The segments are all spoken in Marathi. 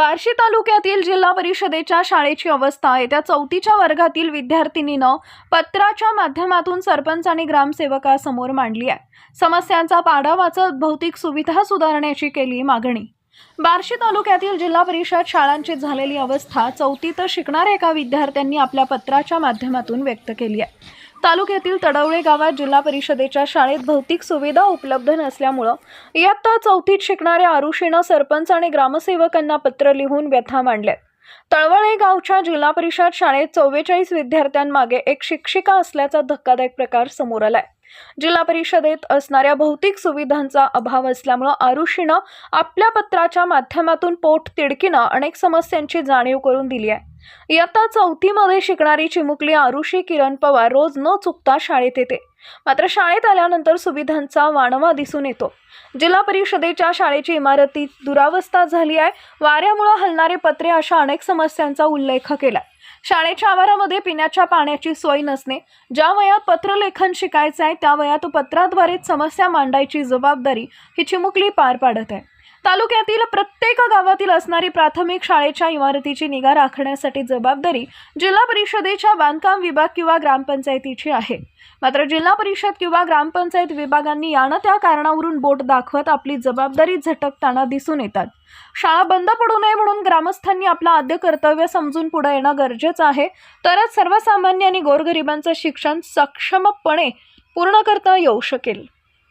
बार्शी तालुक्यातील जिल्हा परिषदेच्या शाळेची अवस्था येत्या चौथीच्या वर्गातील विद्यार्थिनीनं पत्राच्या माध्यमातून सरपंच आणि ग्रामसेवकासमोर मांडली आहे. समस्यांचा पाडा वाचत भौतिक सुविधा सुधारण्याची केली मागणी. बार्शी तालुक्यातील जिल्हा परिषद शाळांची झालेली अवस्था चौथीत शिकणाऱ्या एका विद्यार्थ्यांनी आपल्या पत्राच्या माध्यमातून व्यक्त केली आहे. तालुक्यातील तडवळे गावात जिल्हा परिषदेच्या शाळेत भौतिक सुविधा उपलब्ध नसल्यामुळं इयत्ता चौथीत शिकणाऱ्या आरुषीनं सरपंच आणि ग्रामसेवकांना पत्र लिहून व्यथा मांडल्या. तळवळे गावच्या जिल्हा परिषद शाळेत चव्वेचाळीस विद्यार्थ्यांमागे एक शिक्षिका असल्याचा धक्कादायक प्रकार समोर आलाय. जिल्हा परिषदेत असणाऱ्या भौतिक सुविधांचा अभाव असल्यामुळं आरुषीनं आपल्या पत्राच्या माध्यमातून पोट तिडकीनं अनेक समस्यांची जाणीव करून दिली आहे. इयत्ता चौथीमध्ये शिकणारी चिमुकली आरुषी किरण पवार रोज न चुकता शाळेत येते. मात्र शाळेत आल्यानंतर सुविधांचा वाणवा दिसून येतो. जिल्हा परिषदेच्या शाळेची इमारतीत दुरावस्था झाली आहे. वाऱ्यामुळे हलणारे पत्रे अशा अनेक समस्यांचा उल्लेख केला शाळेच्या आवारामध्ये पिण्याच्या पाण्याची सोय नसणे ज्या वयात पत्रलेखन शिकायचं आहे त्या वयात पत्राद्वारेच समस्या मांडायची जबाबदारी ही चिमुकली पार पाडत आहे. तालुक्यातील प्रत्येक गावातील असणारी प्राथमिक शाळेच्या इमारतीची निगा राखण्यासाठी जबाबदारी जिल्हा परिषदेच्या बांधकाम विभाग किंवा ग्रामपंचायतीची आहे. मात्र जिल्हा परिषद किंवा ग्रामपंचायत विभागांनी यानं त्या कारणावरून बोट दाखवत आपली जबाबदारी झटकताना दिसून येतात. शाळा बंद पडू नये म्हणून ग्रामस्थांनी आपलं आद्य कर्तव्य समजून पुढे येणं गरजेचं आहे. तरच सर्वसामान्य आणि गोरगरिबांचं शिक्षण सक्षमपणे पूर्ण करता येऊ शकेल.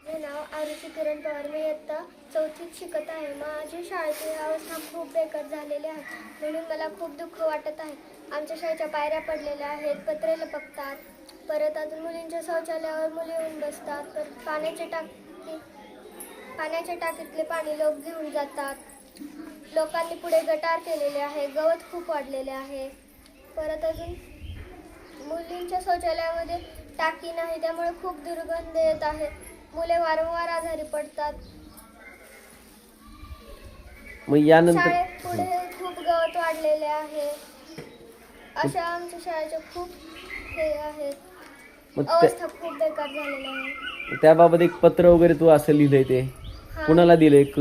नाव आरुषी किरण पवार मी इयत्ता चौथीत शिकत आहे. माझी शाळेची अवस्था खूप बेकार झालेली आहे. म्हणून मला खूप दुःख वाटत आहे. आमच्या शाळेच्या पायऱ्या पडलेल्या आहेत. पत्रे लपकतात. परत अजून मुलींच्या शौचालयावर मुली येऊन बसतात. परत पाण्याची टाकी पाण्याच्या टाकीतले पाणी लोक घेऊन जातात. लोकांनी पुढे गटार केलेले आहे. गवत खूप वाढलेले आहे. परत अजून मुलींच्या शौचालयामध्ये टाकी नाही त्यामुळे खूप दुर्गंध येत आहे. मुले वारंवार आजारी पडतात. मग यानंतर शाळेत पुढे खूप गवत वाढलेले आहे. अशा आमच्या शाळेच्या खूप हे आहेत मग त्या- अवस्था खूप बेकार झालेली आहे. त्याबाबत एक पत्र वगैरे तू असं लिहिलंय ते. हा. कुणाला दिलंय क-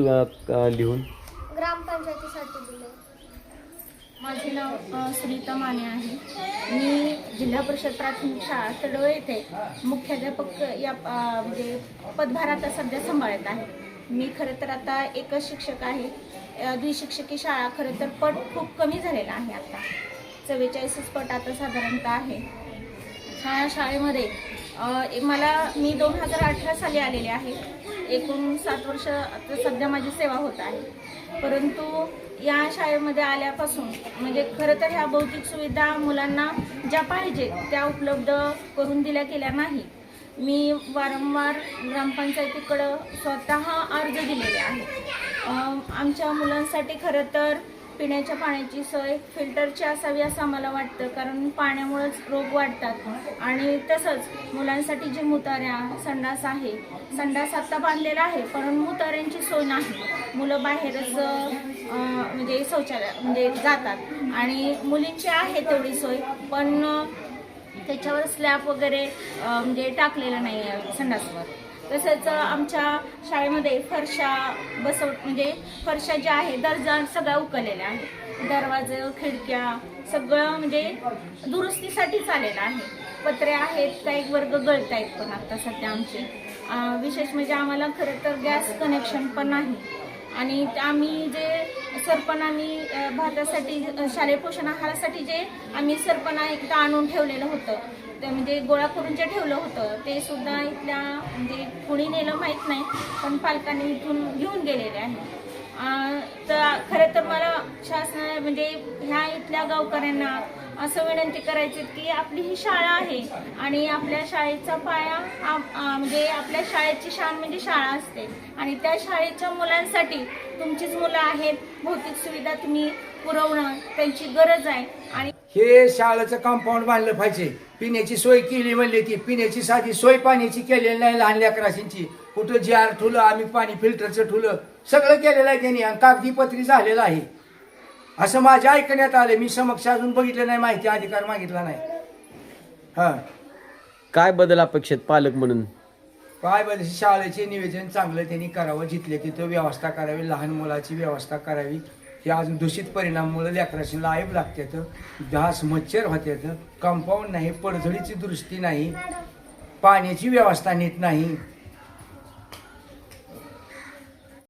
क- लिहून? ग्रामपंचायतीसाठी दिले माझे नाव अ, सुनीता माने आहे. मी जिल्हा परिषद प्राथमिक शाळा तडवळ येथे मुख्याध्यापक या अ, म्हणजे पदभार आता सध्या सांभाळत आहे. मी खरं तर आता एकच शिक्षक आहे. द्विशिक्षकी शाळा खरं तर पट खूप कमी झालेला आहे आता. चव्वेचाळीसच पट आता साधारणतः आहे. ह्या शाळेमध्ये मला मी दोन हजार अठरा साली आलेले आहे. एकूण सात वर्ष आता सध्या माझी सेवा होत आहे. परंतु या शाळेमध्ये आल्यापासून म्हणजे खरं तर ह्या भौतिक सुविधा मुलांना ज्या पाहिजे त्या उपलब्ध करून दिल्या गेल्या नाही. मी वारंवार ग्रामपंचायतीकडं स्वतः अर्ज दिलेले आहे. आमच्या मुलांसाठी खरं तर पिण्याच्या पाण्याची सोय फिल्टरची असावी असं आम्हाला वाटतं कारण पाण्यामुळेच रोग वाढतात. आणि तसंच मुलांसाठी जे मुताऱ्या संडास आहे संडास आत्ता बांधलेला आहे पण मुताऱ्यांची सोय नाही. मुलं बाहेरच म्हणजे शौचालय म्हणजे जातात. आणि मुलींची आहे तेवढी सोय पण त्याच्यावर स्लॅब वगैरे म्हणजे टाकलेलं नाही आहे संडासवर. तसंच आमच्या शाळेमध्ये फरशा बसव म्हणजे फरशा ज्या आहेत दर्जा सगळ्या उकललेल्या आहेत. दरवाजे खिडक्या सगळं म्हणजे दुरुस्तीसाठीच आलेलं आहे. पत्रे आहेत काही वर्ग गळत आहेत पण आता सध्या आमचे. विशेष म्हणजे आम्हाला खरं तर गॅस कनेक्शन पण नाही. आणि आम्ही जे सरपण आम्ही भातासाठी शालेय पोषण आहारासाठी जे आम्ही सरपणा एकदा आणून ठेवलेलं होतं ते म्हणजे गोळा करून जे ठेवलं होतं ते सुद्धा इथल्या म्हणजे कुणी नेलं माहीत नाही पण पालकांनी इथून घेऊन गेलेले आहे. तर खरं तर मला शासना म्हणजे ह्या इथल्या गावकऱ्यांना असं विनंती करायची की आपली ही शाळा आहे आणि आपल्या शाळेचा पाया म्हणजे आपल्या शाळेची शान म्हणजे शाळा असते. आणि त्या शाळेच्या मुलांसाठी तुमचीच मुलं आहेत भौतिक सुविधा तुम्ही पुरवणं त्यांची गरज आहे. आणि हे शाळेचं कंपाऊंड बांधलं पाहिजे. पिण्याची सोय केली म्हणली ती. पिण्याची साधी सोय पाण्याची केलेली नाही लहान लेकराशींची कुठं जार ठुलं आम्ही पाणी फिल्टरचं ठुलं सगळं केलेलं आहे त्यांनी. आणि कागदी पत्री झालेलं आहे. असं माझ्या ऐकण्यात आलं. मी समक्ष अजून बघितलं नाही माहिती अधिकार मागितला नाही. हा. काय बदल अपेक्षित पालक म्हणून? काय बरं शाळेचे नियोजन चांगलं त्यांनी करावं जिथले तिथं व्यवस्था करावी लहान मुलाची व्यवस्था करावी. हे अजून दूषित परिणामामुळे लेकराशी लाईव्ह लागतात डास मच्छर होतात कंपाऊंड नाही पडझडीची दृष्टी नाही पाण्याची व्यवस्था नीट नाही.